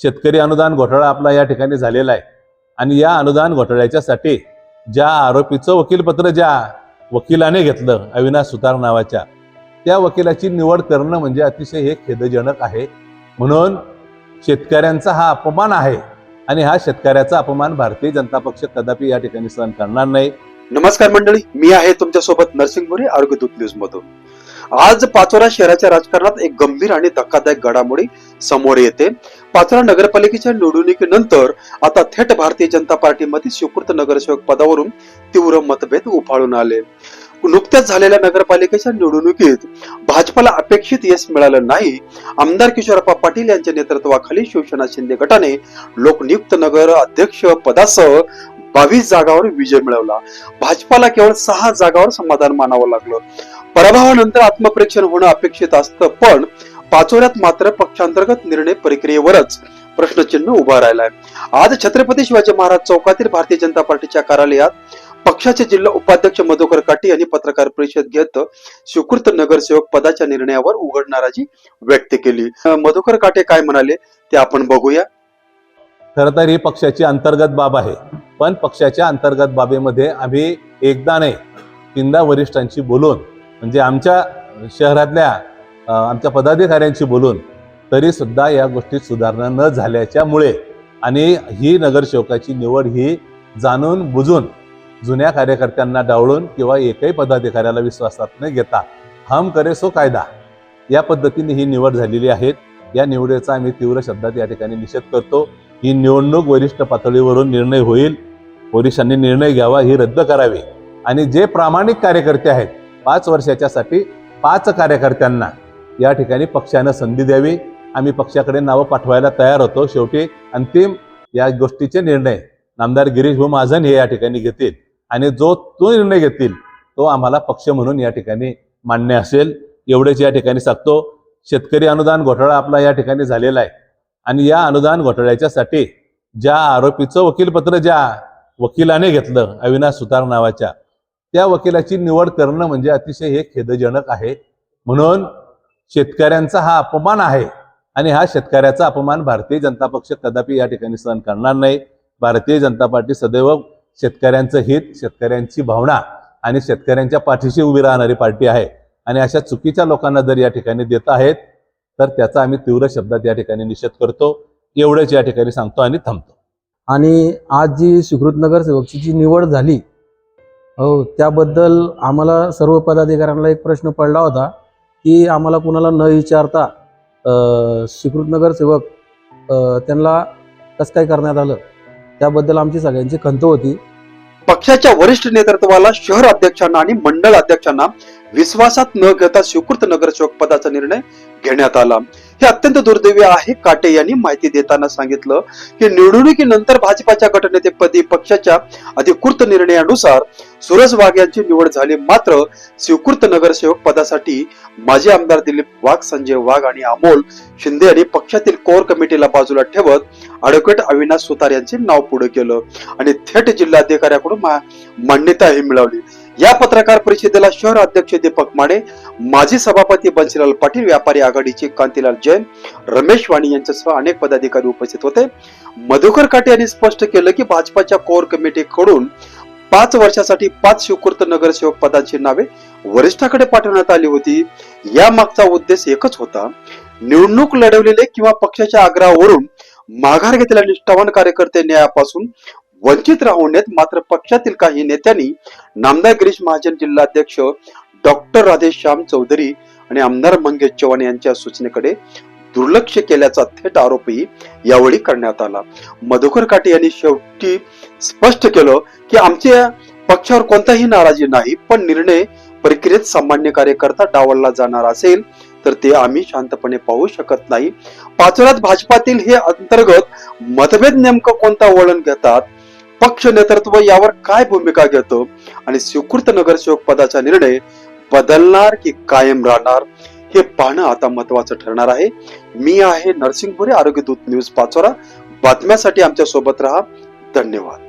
शेतकरी अनुदान घोटाळा आपला या ठिकाणी झालेला आहे. आणि या अनुदान घोटाळ्याच्यासाठी ज्या आरोपीचं वकीलपत्र ज्या वकिलाने घेतलं अविनाश सुतार नावाच्या त्या वकिलाची निवड करणं म्हणजे अतिशय हे खेदजनक आहे. म्हणून शेतकऱ्यांचा हा अपमान आहे आणि हा शेतकऱ्याचा अपमान भारतीय जनता पक्ष कदापि या ठिकाणी सहन करणार नाही. नमस्कार मंडळी मी आहे तुमच्यासोबत नरसिंह आरोग्य न्यूज मधून. आज पाचोरा शहराच्या राजकारणात एक गंभीर आणि धक्कादायक घडामोडी समोर येते. पाचरा नगरपालिकेच्या निवडणुकीनंतर आता थेट भारतीय जनता पार्टीमध्ये सुकृत नगरसेवक पदावरून तीव्र मतभेद उफाळून आले. नुकत्याच झालेल्या नगरपालिकेच्या निवडणुकीत भाजपाला अपेक्षित यश मिळालं नाही. आमदार किशोरप्पा पाटील यांच्या नेतृत्वाखाली शिवसेना शिंदे गटाने लोकनियुक्त नगर अध्यक्ष पदासह बावीस जागावर विजय मिळवला. भाजपाला केवळ सहा जागावर समाधान मानावं लागलं. पराभवानंतर आत्मपरीक्षण होणं अपेक्षित असतं पण पाचोऱ्यात मात्र पक्षांतर्गत निर्णय प्रक्रियेवरच प्रश्नचिन्ह उभा राहिलाय. आज छत्रपती शिवाजी महाराज चौकातील भारतीय जनता पार्टीच्या कार्यालयात पक्षाचे जिल्हा उपाध्यक्ष मधुकर काटे यांनी पत्रकार परिषद घेत सुकृत नगरसेवक पदाच्या निर्णयावर उघड नाराजी व्यक्त केली. मधुकर काटे काय म्हणाले ते आपण बघूया. खर तर ही पक्षाची अंतर्गत बाब आहे. पण पक्षाच्या अंतर्गत बाबीमध्ये आम्ही एकदा नाही तीनदा वरिष्ठांशी बोलून म्हणजे आमच्या शहरातल्या आमच्या पदाधिकाऱ्यांशी बोलून तरी सुद्धा या गोष्टीत सुधारणा न झाल्याच्यामुळे आणि ही नगरसेवकाची निवड ही जाणून बुजून जुन्या कार्यकर्त्यांना डावळून किंवा एकही पदाधिकाऱ्याला विश्वासात न घेता हम करे सो कायदा या पद्धतीने ही निवड झालेली आहे. या निवडीचा आम्ही तीव्र शब्दात या ठिकाणी निषेध करतो. ही निवडणूक वरिष्ठ पातळीवरून निर्णय होईल. पोलिसांनी निर्णय घ्यावा ही रद्द करावी. आणि जे प्रामाणिक कार्यकर्ते आहेत पाच वर्षाच्यासाठी पाच कार्यकर्त्यांना या ठिकाणी पक्षानं संधी द्यावी. आम्ही पक्षाकडे नावं पाठवायला तयार होतो. शेवटी अंतिम या गोष्टीचे निर्णय नामदार गिरीश भाऊ महाजन हे या ठिकाणी घेतील. आणि जो तो निर्णय घेतील तो आम्हाला पक्ष म्हणून या ठिकाणी मान्य असेल. एवढेच या ठिकाणी सांगतो. शेतकरी अनुदान घोटाळा आपला या ठिकाणी झालेला आहे. आणि या अनुदान घोटाळ्याच्यासाठी ज्या आरोपीचं वकीलपत्र ज्या वकिलाने घेतलं अविनाश सुतार नावाच्या त्या वकिलाची निवड करणं म्हणजे अतिशय हे खेदजनक आहे. म्हणून शेतकऱ्यांचा हा अपमान आहे आणि हा शेतकऱ्याचा अपमान भारतीय जनता पक्ष कदापि या ठिकाणी सहन करणार नाही. भारतीय जनता पार्टी सदैव शेतकऱ्यांचं हित शेतकऱ्यांची भावना आणि शेतकऱ्यांच्या पाठीशी उभी राहणारी पार्टी आहे. आणि अशा चुकीच्या लोकांना जर या ठिकाणी देत आहेत तर त्याचा आम्ही तीव्र शब्दात या ठिकाणी निषेध करतो एवढंच या ठिकाणी सांगतो आणि थांबतो. आणि आज जी सुकृतनगर सेवकची जी निवड झाली हो त्याबद्दल आम्हाला सर्व पदाधिकाऱ्यांना एक प्रश्न पडला होता. की आम्हाला कुणाला न विचारता अ, सेवक नगरसेवक त्यांना कसं काय करण्यात आलं त्याबद्दल आमची सगळ्यांची खंत होती. पक्षाच्या वरिष्ठ नेतृत्वाला शहर अध्यक्षांना आणि मंडळ अध्यक्षांना विश्वासात न घेता स्वीकृत नगरसेवक पदाचा निर्णय घेण्यात आला. हे अत्यंत दुर्दैवी आहे. काटे यांनी माहिती देताना सांगितलं की निवडणुकीनंतर भाजपाच्या गटनेतेपदी पक्षाच्या अधिकृत निर्णयानुसार सुरज वाघ यांची निवड झाली मात्र स्वीकृत नगरसेवक पदासाठी माजी आमदार दिलीप वाघ संजय वाघ आणि अमोल शिंदे यांनी पक्षातील कोर कमिटीला बाजूला ठेवत अॅडव्होकेट अविनाश सुतार यांचे नाव पुढे केलं आणि थेट जिल्हाधिकाऱ्याकडून मान्यताही मिळवली या पत्रकार परिषदेला शहर अध्यक्ष दीपक माने माजी सभापती बन्सीलाल पाटील व्यापारी आघाडीचे कांतीलाल जैन रमेश वाणी यांच्यासह अनेक पदाधिकारी उपस्थित होते. मधुकर काटे यांनी स्पष्ट केलं की भाजपाच्या कोर कमिटीकडून पाच वर्षासाठी पाच शिवकृत नगरसेवक पदांची नावे वरिष्ठाकडे पाठवण्यात आली होती. या मागचा उद्देश एकच होता निवडणूक लढवलेले किंवा पक्षाच्या आग्रहावरून माघार घेतलेल्या निष्ठावान कार्यकर्ते न्यायापासून वंचित राहू नयेत मात्र पक्षातील काही नेत्यांनी नामदार गिरीश महाजन जिल्हाध्यक्ष डॉक्टर राधेश्याम चौधरी आणि आमदार मंगेश चव्हाण यांच्या सूचनेकडे दुर्लक्ष केल्याचा थेट आरोपही यावेळी करण्यात आला. मधुकर काटे यांनी शेवटी स्पष्ट केलं की आमच्या पक्षावर कोणताही नाराजी नाही पण निर्णय प्रक्रियेत सामान्य कार्यकर्ता डावलला जाणार असेल तर ते आम्ही शांतपणे पाहू शकत नाही. पाचोऱ्यात भाजपातील हे अंतर्गत मतभेद नेमकं कोणता वळण घेतात? पक्ष नेतृत्व यावर काय भूमिका घेतो आणि स्वीकृत नगरसेवक पदाचा निर्णय बदलणार की कायम राहणार हे पाहणं आता महत्वाचं ठरणार आहे. मी आहे नरसिंहपुरे आरोग्य दूत न्यूज पाचोरा. बातम्यासाठी आमच्यासोबत राहा. धन्यवाद.